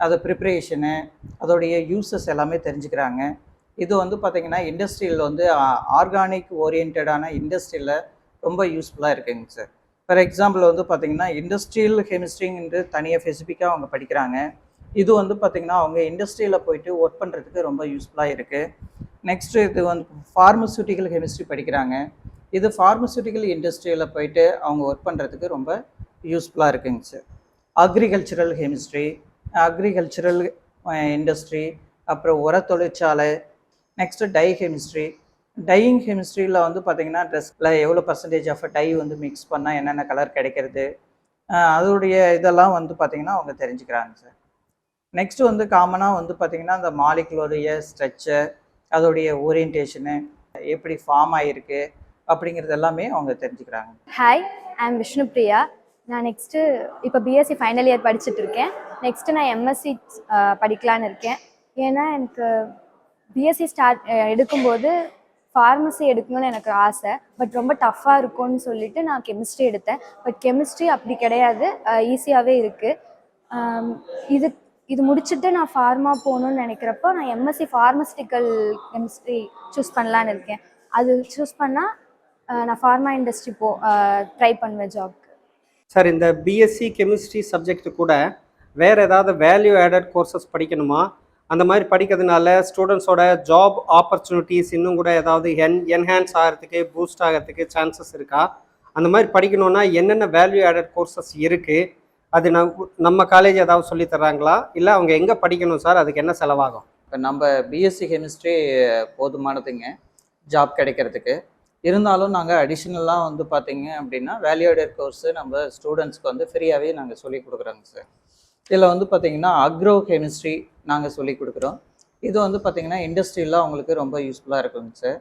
அதை ப்ரிப்ரேஷனு அதோடைய யூசஸ் எல்லாமே தெரிஞ்சுக்கிறாங்க. இது வந்து பார்த்திங்கன்னா இண்டஸ்ட்ரியில் வந்து ஆர்கானிக் ஓரியன்டான இண்டஸ்ட்ரியில் ரொம்ப யூஸ்ஃபுல்லாக இருக்குங்க சார் ஃபார் எக்ஸாம்பிள் வந்து பார்த்திங்கன்னா இண்டஸ்ட்ரியல் கெமிஸ்ட்ரிங்கிறது தனியாக ஸ்பெசிஃபிக்காக அவங்க படிக்கிறாங்க. இது வந்து பார்த்திங்கன்னா அவங்க இண்டஸ்ட்ரியில் போயிட்டு ஒர்க் பண்ணுறதுக்கு ரொம்ப யூஸ்ஃபுல்லாக இருக்குது நெக்ஸ்ட்டு இது வந்து ஃபார்மசூட்டிக்கல் கெமிஸ்ட்ரி படிக்கிறாங்க. இது ஃபார்மசூட்டிக்கல் இண்டஸ்ட்ரியில் போயிட்டு அவங்க ஒர்க் பண்ணுறதுக்கு ரொம்ப யூஸ்ஃபுல்லாக இருக்குங்க sir agricultural chemistry agricultural industry அப்புறம் உர தொழிற்சாலை நெக்ஸ்ட்டு டை கெமிஸ்ட்ரி டையிங் கெமிஸ்ட்ரியில் வந்து பார்த்திங்கன்னா ட்ரெஸ்ஸில் எவ்வளோ பர்சன்டேஜ் ஆஃப் டை வந்து மிக்ஸ் பண்ணால் என்னென்ன கலர் கிடைக்கிறது அதோடைய இதெல்லாம் வந்து பார்த்திங்கன்னா அவங்க தெரிஞ்சுக்கிறாங்க சார் நெக்ஸ்ட்டு வந்து காமனாக வந்து பார்த்திங்கன்னா அந்த மாலிகுலோடைய ஸ்ட்ரக்சர் அதோடைய ஓரியன்டேஷனு எப்படி ஃபார்ம் ஆகிருக்கு அப்படிங்கிறது எல்லாமே அவங்க தெரிஞ்சுக்கிறாங்க. ஹாய் ஐ எம் விஷ்ணுப்ரியா நான் நெக்ஸ்ட்டு இப்போ பிஎஸ்சி ஃபைனல் இயர் படிச்சுட்டு இருக்கேன். நெக்ஸ்ட்டு நான் எம்எஸ்சி படிக்கலான்னு இருக்கேன். ஏன்னா எனக்கு பிஎஸ்சி ஸ்டார்ட் எடுக்கும்போது ஃபார்மசி எடுக்கணும்னு எனக்கு ஆசை. பட் ரொம்ப டஃப்பாக இருக்கும்னு சொல்லிட்டு நான் கெமிஸ்ட்ரி எடுத்தேன். பட் கெமிஸ்ட்ரி அப்படி கிடையாது. ஈஸியாகவே இருக்குது இது இது முடிச்சுட்டு நான் ஃபார்மா போகணும்னு நினைக்கிறப்போ நான் எம்எஸ்சி ஃபார்மஸ்டிக்கல் கெமிஸ்ட்ரி சூஸ் பண்ணலான்னு இருக்கேன். அது சூஸ் பண்ணால் நான் ஃபார்மா இண்டஸ்ட்ரி போ ட்ரை பண்ணுவேன் ஜாப்க்கு சார் இந்த பிஎஸ்சி கெமிஸ்ட்ரி சப்ஜெக்ட் கூட வேற ஏதாவது வேல்யூ ஆடட் கோர்சஸ் படிக்கணுமா? அந்த மாதிரி படிக்கிறதுனால ஸ்டூடெண்ட்ஸோட ஜாப் ஆப்பர்ச்சுனிட்டிஸ் இன்னும் கூட ஏதாவது என் என்ஹான்ஸ் ஆகிறதுக்கு பூஸ்ட் ஆகிறதுக்கு சான்சஸ் இருக்கா? அந்த மாதிரி படிக்கணும்னா என்னென்ன வேல்யூ ஆடட் கோர்சஸ் இருக்குது அது நம் நம்ம காலேஜ் ஏதாவது சொல்லி தர்றாங்களா? இல்லை அவங்க எங்கே படிக்கணும் சார்? அதுக்கு என்ன செலவாகும்? இப்போ நம்ம பிஎஸ்சி கெமிஸ்ட்ரி போதுமானதுங்க. ஜாப் கிடைக்கிறதுக்கு. இருந்தாலும் நாங்கள் அடிஷ்னலாக வந்து பார்த்தீங்க அப்படின்னா வேல்யூடட் கோர்ஸு நம்ம ஸ்டூடெண்ட்ஸ்க்கு வந்து ஃப்ரீயாகவே நாங்கள் சொல்லி கொடுக்குறோங்க சார். இதில் வந்து பார்த்தீங்கன்னா அக்ரோ கெமிஸ்ட்ரி நாங்கள் சொல்லி கொடுக்குறோம். இது வந்து பார்த்தீங்கன்னா இண்டஸ்ட்ரியில் அவங்களுக்கு ரொம்ப யூஸ்ஃபுல்லாக இருக்குங்க sir.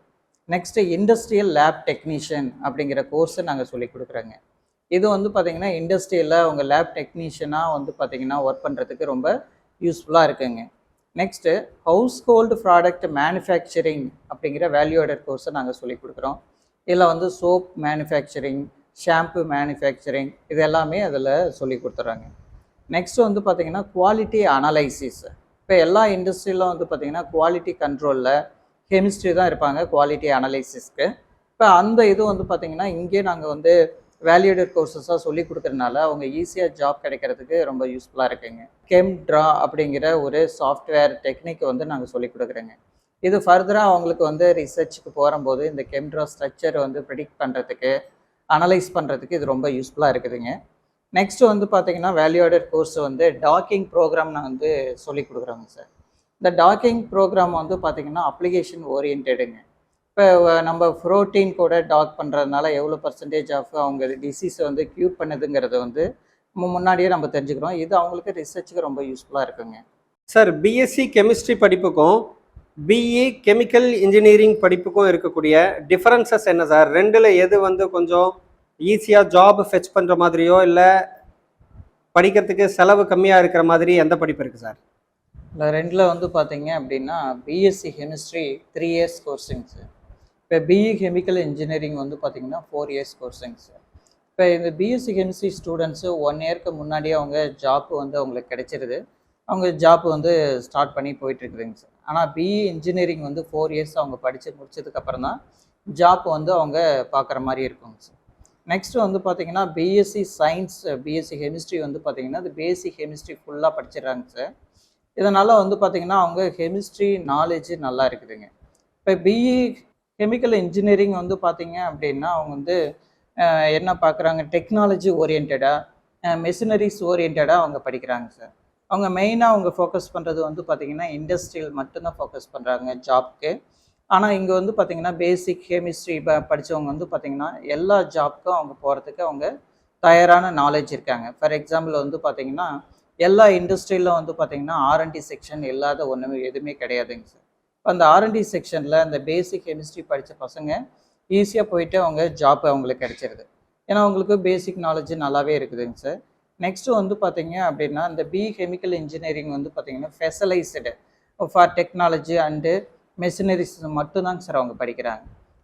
Next industrial lab technician அப்படிங்கிற கோர்ஸை நாங்கள் சொல்லி கொடுக்குறோங்க. இது வந்து பார்த்தீங்கன்னா இண்டஸ்ட்ரியில் அவங்க லேப் டெக்னீஷியனாக வந்து பார்த்தீங்கன்னா ஒர்க் பண்ணுறதுக்கு ரொம்ப யூஸ்ஃபுல்லாக இருக்குங்க. Next house hold product manufacturing அப்படிங்கிற வேல்யூடட் கோர்ஸை நாங்கள் சொல்லி கொடுக்குறோம். இதில் வந்து சோப் மேனுஃபேக்சரிங் ஷாம்பு மேனுஃபேக்சரிங் இது எல்லாமே அதில் சொல்லி கொடுத்துட்றாங்க நெக்ஸ்ட்டு வந்து பார்த்தீங்கன்னா குவாலிட்டி அனலைசிஸ் இப்போ எல்லா இண்டஸ்ட்ரியிலும் வந்து பார்த்தீங்கன்னா குவாலிட்டி கண்ட்ரோலில் கெமிஸ்ட்ரி தான் இருப்பாங்க குவாலிட்டி அனலைசிஸ்க்கு இப்போ அந்த இது வந்து பார்த்திங்கன்னா இங்கே நாங்கள் வந்து வேல்யூடட் கோர்சஸாக சொல்லி கொடுக்கறனால அவங்க ஈஸியாக ஜாப் கிடைக்கிறதுக்கு ரொம்ப யூஸ்ஃபுல்லாக இருக்குங்க. கெம் ட்ரா அப்படிங்கிற ஒரு சாஃப்ட்வேர் டெக்னிக் வந்து நாங்கள் சொல்லி கொடுக்குறோங்க. இது ஃபர்தராக அவங்களுக்கு வந்து ரிசர்ச்சுக்கு போகும்போது இந்த கெம்ட்ரா ஸ்ட்ரக்சர் வந்து ப்ரிடிக்ட் பண்ணுறதுக்கு அனலைஸ் பண்ணுறதுக்கு இது ரொம்ப யூஸ்ஃபுல்லாக இருக்குதுங்க. நெக்ஸ்ட் வந்து பார்த்தீங்கன்னா வேல்யூடட் கோர்ஸ் வந்து டாக்கிங் ப்ரோக்ராம் நான் வந்து சொல்லி கொடுக்குறோங்க சார் இந்த டாக்கிங் ப்ரோக்ராம் வந்து பார்த்தீங்கன்னா அப்ளிகேஷன் ஓரியன்டுங்க இப்போ நம்ம ப்ரோட்டீன் கூட டாக் பண்ணுறதுனால எவ்வளோ பர்சன்டேஜ் ஆஃப் அவங்க டிசீஸை வந்து க்யூர் பண்ணுதுங்கிறத வந்து முன்னாடியே நம்ம தெரிஞ்சுக்கிறோம் இது அவங்களுக்கு ரிசர்ச்சுக்கு ரொம்ப யூஸ்ஃபுல்லாக இருக்குங்க. சார் பிஎஸ்சி கெமிஸ்ட்ரி படிப்புக்கும் பிஇ கெமிக்கல் இன்ஜினியரிங் படிப்புக்கும் இருக்கக்கூடிய டிஃபரன்சஸ் என்ன சார்? ரெண்டில் எது வந்து கொஞ்சம் ஈஸியாக ஜாப் ஃபெச் பண்ணுற மாதிரியோ இல்லை படிக்கிறதுக்கு செலவு கம்மியாக இருக்கிற மாதிரி எந்த படிப்பு இருக்குது சார்? இந்த ரெண்டில் வந்து பார்த்தீங்க அப்படின்னா பிஎஸ்சி கெமிஸ்ட்ரி த்ரீ இயர்ஸ் கோர்ஸுங்க சார். இப்போ பிஇ கெமிக்கல் இன்ஜினியரிங் வந்து பார்த்திங்கன்னா ஃபோர் இயர்ஸ் கோர்ஸுங்க சார் இப்போ இந்த பிஎஸ்சி கெமிஸ்ட்ரி ஸ்டூடெண்ட்ஸு ஒன் இயர்க்கு முன்னாடியே அவங்க ஜாப் வந்து அவங்களுக்கு கிடைச்சிருது. அவங்க ஜாப் வந்து ஸ்டார்ட் பண்ணி போயிட்டுருக்குதுங்க சார் ஆனால் பிஇ இன்ஜினியரிங் வந்து ஃபோர் இயர்ஸ் அவங்க படித்து முடிச்சதுக்கப்புறம் தான் ஜாப் வந்து அவங்க பார்க்குற மாதிரி இருக்குங்க சார் நெக்ஸ்ட் வந்து பார்த்தீங்கன்னா பிஎஸ்சி சயின்ஸ் பிஎஸ்சி கெமிஸ்ட்ரி வந்து பார்த்தீங்கன்னா அது பிஎஸ்சி கெமிஸ்ட்ரி ஃபுல்லாக படிச்சிடுறாங்க சார் இதனால் வந்து பார்த்தீங்கன்னா அவங்க கெமிஸ்ட்ரி நாலேஜ் நல்லா இருக்குதுங்க. இப்போ பிஇ கெமிக்கல் இன்ஜினியரிங் வந்து பார்த்தீங்க அப்படின்னா அவங்க வந்து என்ன பார்க்குறாங்க டெக்னாலஜி ஓரியன்டாக மெஷினரிஸ் ஓரியன்டாக அவங்க படிக்கிறாங்க சார் அவங்க மெயினாக அவங்க ஃபோக்கஸ் பண்ணுறது வந்து பார்த்திங்கன்னா இண்டஸ்ட்ரியல் மட்டும்தான் ஃபோக்கஸ் பண்ணுறாங்க ஜாப்க்கு ஆனால் இங்கே வந்து பார்த்திங்கன்னா பேசிக் கெமிஸ்ட்ரி ப படித்தவங்க வந்து பார்த்திங்கன்னா எல்லா ஜாப்க்கும் அவங்க போகிறதுக்கு அவங்க தயாரான நாலேஜ் இருக்காங்க. ஃபார் எக்ஸாம்பிள் வந்து பார்த்தீங்கன்னா எல்லா இண்டஸ்ட்ரியிலும் வந்து பார்த்தீங்கன்னா ஆர்என்டி செக்ஷன் இல்லாத ஒன்றுமே எதுவுமே கிடையாதுங்க சார் அந்த ஆர்என்டி செக்ஷனில் அந்த பேசிக் கெமிஸ்ட்ரி படித்த பசங்க ஈஸியாக போயிட்டு அவங்க ஜாப் அவங்களுக்கு கிடைச்சிருது. ஏன்னா அவங்களுக்கு பேசிக் நாலேஜ் நல்லாவே இருக்குதுங்க சார் நெக்ஸ்ட்டு வந்து பார்த்தீங்க அப்படின்னா இந்த பி கெமிக்கல் இன்ஜினியரிங் வந்து பார்த்தீங்கன்னா specialised for technology and machineries மட்டும்தாங்க சார் அவங்க படிக்கிறாங்க.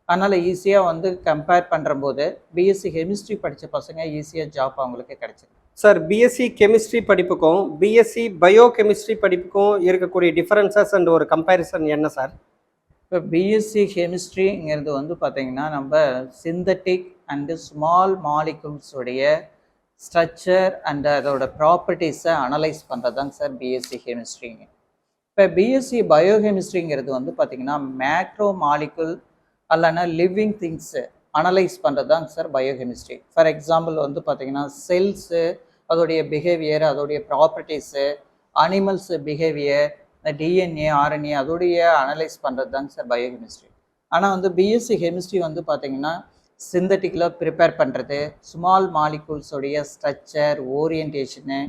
அதனால் ஈஸியாக வந்து கம்பேர் பண்ணுறம்போது பிஎஸ்சி கெமிஸ்ட்ரி படித்த பசங்க ஈஸியாக ஜாப் அவங்களுக்கு கிடச்சிருக்கு சார் பிஎஸ்சி கெமிஸ்ட்ரி படிப்புக்கும் பிஎஸ்சி பயோ கெமிஸ்ட்ரி படிப்புக்கும் இருக்கக்கூடிய டிஃப்ரென்சஸ் அண்ட் ஒரு கம்பேரிசன் என்ன சார்? இப்போ பிஎஸ்சி கெமிஸ்ட்ரிங்கிறது வந்து பார்த்திங்கன்னா நம்ம synthetic and small molecules structure and அதோட ப்ராப்பர்ட்டிஸை அனலைஸ் பண்ணுறது தாங்க சார் பிஎஸ்சி கெமிஸ்ட்ரிங்க இப்போ பிஎஸ்சி பயோகெமிஸ்ட்ரிங்கிறது வந்து பார்த்திங்கன்னா மேக்ரோ மாலிகுல் அல்லனா லிவிங் திங்ஸு அனலைஸ் பண்ணுறது தாங்க சார் பயோகெமிஸ்ட்ரி ஃபார் எக்ஸாம்பிள் வந்து பார்த்திங்கன்னா செல்ஸு அதோடைய பிஹேவியர் அதோடைய ப்ராப்பர்ட்டிஸு அனிமல்ஸ் பிஹேவியர் இந்த டிஎன்ஏ ஆர்என்ஏ அதோடைய அனலைஸ் பண்ணுறது தாங்க சார் பயோகெமிஸ்ட்ரி ஆனால் வந்து பிஎஸ்சி கெமிஸ்ட்ரி வந்து பார்த்தீங்கன்னா சிந்தட்டிக்கில் ப்ரிப்பேர் பண்ணுறது ஸ்மால் மாலிகூல்ஸோடைய ஸ்ட்ரக்சர் ஓரியன்டேஷனு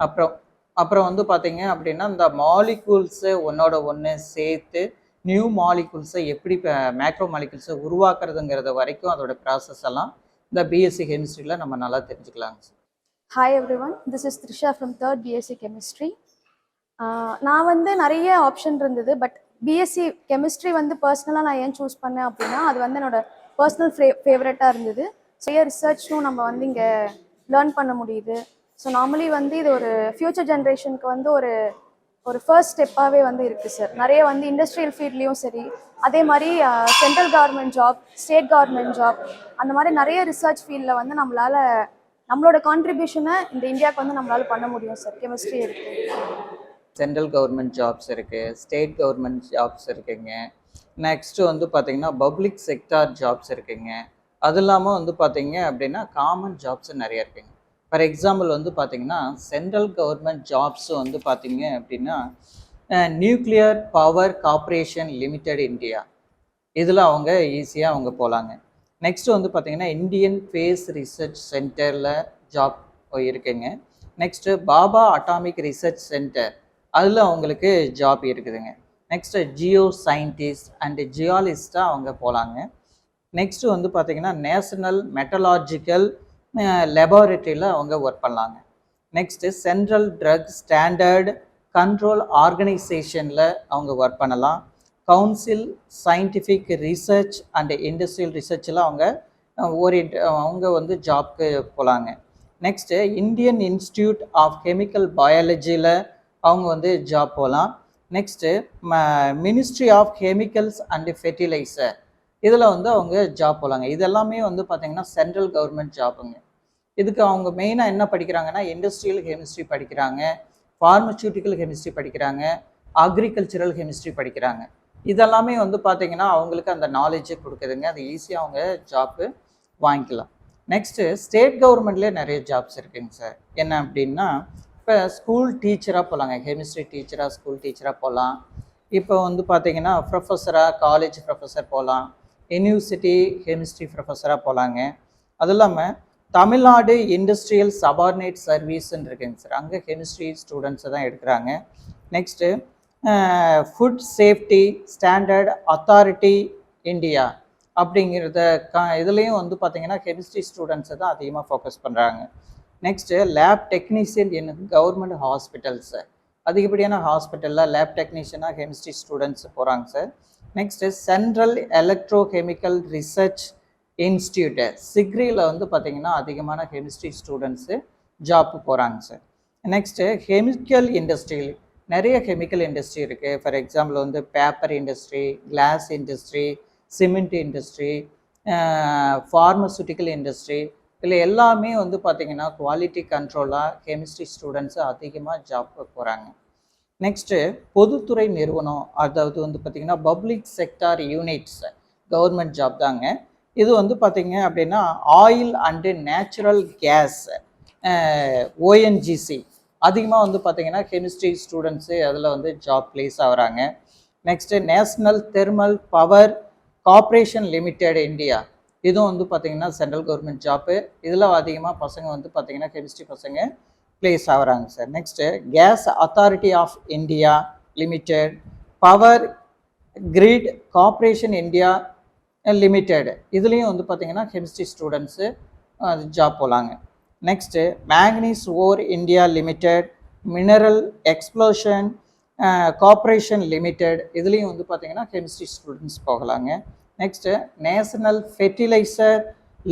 அப்புறம் அப்புறம் வந்து பார்த்தீங்க அப்படின்னா இந்த மாலிகூல்ஸை ஒன்னோட ஒன்று சேர்த்து நியூ மாலிகூல்ஸை எப்படி மேக்ரோ மாலிகூல்ஸை உருவாக்குறதுங்கிறது வரைக்கும் அதோட ப்ராசஸ் எல்லாம் இந்த பிஎஸ்சி கெமிஸ்ட்ரியில் நம்ம நல்லா தெரிஞ்சுக்கலாங்க sir hi everyone this is Trisha from third BSc chemistry நான் வந்து நிறைய ஆப்ஷன் இருந்தது பட் பிஎஸ்சி கெமிஸ்ட்ரி வந்து பர்சனலாக நான் ஏன் சூஸ் பண்ணேன் அப்படின்னா அது வந்து என்னோட பர்சனல் ஃபே ஃபேவரட்டாக இருந்தது. செய்ய ரிசர்ச்சும் நம்ம வந்து இங்கே லேர்ன் பண்ண முடியுது. ஸோ நார்மலி வந்து இது ஒரு ஃப்யூச்சர் ஜென்ரேஷனுக்கு வந்து ஒரு ஒரு ஃபர்ஸ்ட் ஸ்டெப்பாகவே வந்து இருக்குது சார் நிறைய வந்து இண்டஸ்ட்ரியல் ஃபீல்ட்லேயும் சரி அதே மாதிரி central government job state government job அந்த மாதிரி நிறைய ரிசர்ச் ஃபீல்டில் வந்து நம்மளால் நம்மளோட கான்ட்ரிபியூஷனை இந்த இந்தியாவுக்கு வந்து நம்மளால பண்ண முடியும் சார் கெமிஸ்ட்ரி இருக்கு. சென்ட்ரல் கவர்மெண்ட் ஜாப்ஸ் இருக்குது ஸ்டேட் கவர்மெண்ட் ஜாப்ஸ் இருக்குங்க. நெக்ஸ்ட்டு வந்து பார்த்தீங்கன்னா பப்ளிக் செக்டார் ஜாப்ஸ் இருக்குங்க. அது இல்லாமல் வந்து பார்த்தீங்க அப்படின்னா காமன் ஜாப்ஸ் நிறைய இருக்குங்க. ஃபார் எக்ஸாம்பிள் வந்து பார்த்தீங்கன்னா சென்ட்ரல் கவர்மெண்ட் ஜாப்ஸ் வந்து பார்த்தீங்க அப்படின்னா nuclear power corporation limited India இதில் அவங்க ஈஸியாக அவங்க போகலாங்க நெக்ஸ்ட் வந்து பார்த்தீங்கன்னா இந்தியன் ஃபேஸ் ரிசர்ச் சென்டரில் ஜாப் இருக்குங்க next Bhabha atomic research centre அதில் அவங்களுக்கு ஜாப் இருக்குதுங்க. நெக்ஸ்ட்டு ஜியோ சயின்டிஸ்ட் அண்டு ஜியாலிஸ்ட்டாக அவங்க போகலாங்க நெக்ஸ்ட்டு வந்து பார்த்திங்கன்னா நேஷனல் மெட்டலாஜிக்கல் லெபார்டரியில் அவங்க ஒர்க் பண்ணலாங்க. Next central drug standard control ஆர்கனைசேஷனில் அவங்க ஒர்க் பண்ணலாம். Council scientific research and industrial ரிசர்ச்சில் அவங்க ஓரியன்ட் அவங்க வந்து ஜாப்க்கு போகலாங்க next Indian institute of chemical பயாலஜியில் அவங்க வந்து ஜாப் போகலாம் next ministry of chemicals and fertiliser இதில் வந்து அவங்க ஜாப் போகலாங்க இதெல்லாமே வந்து பார்த்திங்கன்னா சென்ட்ரல் கவர்மெண்ட் ஜாப்புங்க இதுக்கு அவங்க மெயினாக என்ன படிக்கிறாங்கன்னா இண்டஸ்ட்ரியல் கெமிஸ்ட்ரி படிக்கிறாங்க ஃபார்மசூட்டிக்கல் கெமிஸ்ட்ரி படிக்கிறாங்க அக்ரிகல்ச்சரல் கெமிஸ்ட்ரி படிக்கிறாங்க. இதெல்லாமே வந்து பார்த்தீங்கன்னா அவங்களுக்கு அந்த நாலேஜை கொடுக்குதுங்க. அது ஈஸியாக அவங்க ஜாப்பு வாங்கிக்கலாம். நெக்ஸ்ட்டு ஸ்டேட் கவர்மெண்ட்லேயே நிறைய ஜாப்ஸ் இருக்குங்க சார் என்ன அப்படின்னா இப்போ ஸ்கூல் டீச்சராக போகலாங்க கெமிஸ்ட்ரி டீச்சராக ஸ்கூல் டீச்சராக போகலாம் இப்போ வந்து பார்த்தீங்கன்னா ப்ரொஃபஸராக காலேஜ் ப்ரொஃபஸர் போகலாம் யூனிவர்சிட்டி கெமிஸ்ட்ரி ப்ரொஃபஸராக போகலாங்க அது இல்லாமல் தமிழ்நாடு இண்டஸ்ட்ரியல் சபார்டினேட் சர்வீஸ்ன்னு இருக்குங்க சார் அங்கே கெமிஸ்ட்ரி ஸ்டூடெண்ட்ஸை தான் எடுக்கிறாங்க. Next food safety standard authority India அப்படிங்கிறத க இதுலேயும் வந்து பார்த்திங்கன்னா கெமிஸ்ட்ரி ஸ்டூடெண்ட்ஸை தான் அதிகமாக ஃபோக்கஸ் பண்ணுறாங்க நெக்ஸ்ட்டு லேப் டெக்னீஷியன் என்னது கவர்மெண்ட் ஹாஸ்பிட்டல்ஸ் அதிகப்படியான ஹாஸ்பிட்டலில் லேப் டெக்னீஷியனாக கெமிஸ்ட்ரி ஸ்டூடெண்ட்ஸ் போகிறாங்க sir next central electrochemical research institute சிக்ரியில் வந்து பார்த்திங்கன்னா அதிகமான கெமிஸ்ட்ரி ஸ்டூடெண்ட்ஸு ஜாப் போகிறாங்க சார் நெக்ஸ்ட்டு கெமிக்கல் இண்டஸ்ட்ரியல் நிறைய கெமிக்கல் இண்டஸ்ட்ரி இருக்குது ஃபார் எக்ஸாம்பிள் வந்து paper industry glass industry cement industry pharmaceutical industry இதில் எல்லாமே வந்து பார்த்திங்கன்னா குவாலிட்டி கண்ட்ரோலாக கெமிஸ்ட்ரி ஸ்டூடெண்ட்ஸு அதிகமாக ஜாப் போகிறாங்க நெக்ஸ்ட்டு பொதுத்துறை நிறுவனம் அதாவது வந்து பார்த்திங்கன்னா public sector units government job தாங்க. இது வந்து பார்த்திங்க அப்படின்னா oil and natural gas ONGC அதிகமாக வந்து பார்த்திங்கன்னா கெமிஸ்ட்ரி ஸ்டூடெண்ட்ஸு அதில் வந்து ஜாப் ப்ளேஸ் ஆகுறாங்க. Next national thermal power corporation limited India இதுவும் வந்து பார்த்திங்கன்னா சென்ட்ரல் கவர்மெண்ட் ஜாப்பு இதில் அதிகமாக பசங்க வந்து பார்த்திங்கன்னா கெமிஸ்ட்ரி பசங்க ப்ளேஸ் ஆகுறாங்க sir next Gas Authority of India Limited Power Grid Corporation India Limited இதுலேயும் வந்து பார்த்திங்கன்னா கெமிஸ்ட்ரி ஸ்டூடெண்ட்ஸு ஜாப் போகலாங்க next manganese ore India Limited mineral explosion corporation limited இதுலேயும் வந்து பார்த்திங்கன்னா கெமிஸ்ட்ரி ஸ்டூடெண்ட்ஸ் போகலாங்க. நெக்ஸ்ட்டு நேஷனல் ஃபெர்டிலைசர்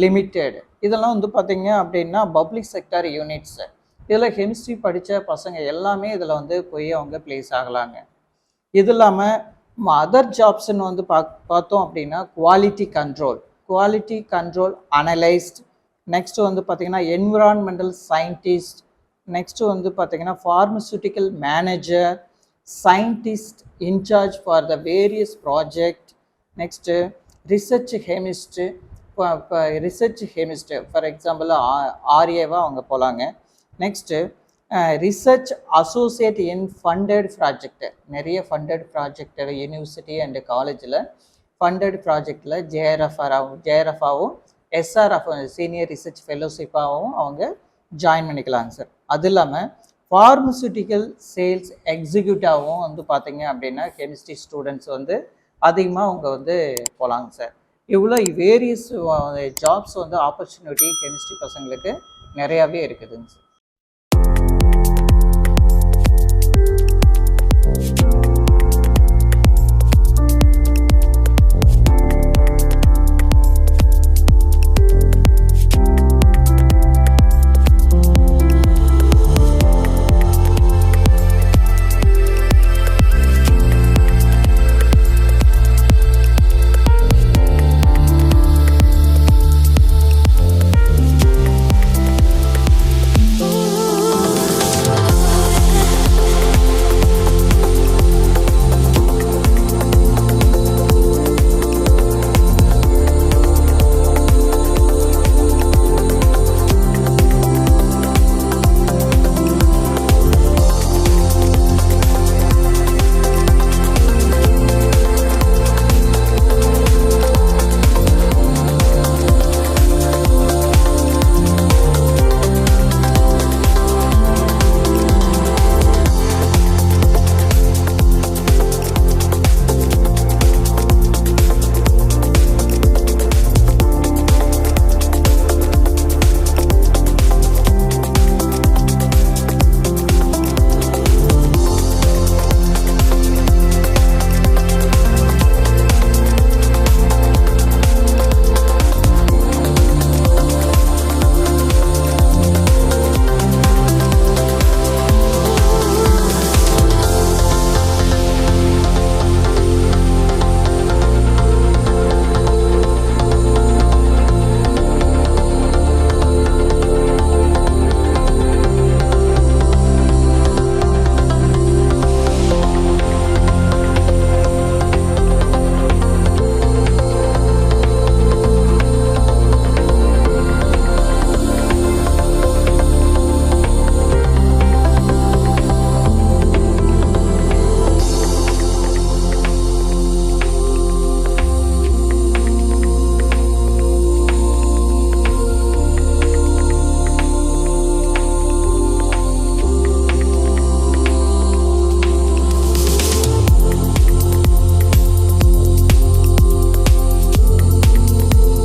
லிமிடெட் இதெல்லாம் வந்து பார்த்திங்க அப்படின்னா பப்ளிக் செக்டார் யூனிட்ஸு இதில் கெமிஸ்ட்ரி படித்த பசங்க எல்லாமே இதில் வந்து போய் அவங்க ப்ளேஸ் ஆகலாங்க. இது இல்லாமல் அதர் ஜாப்ஸ்ன்னு வந்து பா பார்த்தோம் அப்படின்னா quality control quality control analyst next வந்து பார்த்திங்கன்னா என்விரான்மெண்டல் சயின்டிஸ்ட் நெக்ஸ்ட்டு வந்து பார்த்திங்கன்னா pharmaceutical manager scientist in charge for the various project next research chemist இப்போ ரிசர்ச் ஹெமிஸ்ட்டு ஃபார் எக்ஸாம்பிள் ஆர்ஏவாக அவங்க போகலாங்க next research associate in funded project நிறைய funded project university and காலேஜில் ஃபண்டட் ப்ராஜெக்டில் ஜேஆர்எஃப்ஆராகவும் ஜேஆர்எஃபாகவும் எஸ்ஆர்எஃப் சீனியர் ரிசர்ச் ஃபெலோஷிப்பாகவும் அவங்க ஜாயின் பண்ணிக்கலாங்க சார் அது இல்லாமல் ஃபார்மசூட்டிக்கல் சேல்ஸ் எக்ஸிக்யூட்டிவாகவும் வந்து பார்த்தீங்க அப்படின்னா கெமிஸ்ட்ரி ஸ்டூடெண்ட்ஸ் வந்து அதிகமாக அவங்க வந்து போகலாங்க சார் இவ்வளோ வேரியஸ் ஜாப்ஸ் uh, வந்து ஆப்பர்ச்சுனிட்டி கெமிஸ்ட்ரி பசங்களுக்கு நிறையாவே இருக்குதுங்க சார்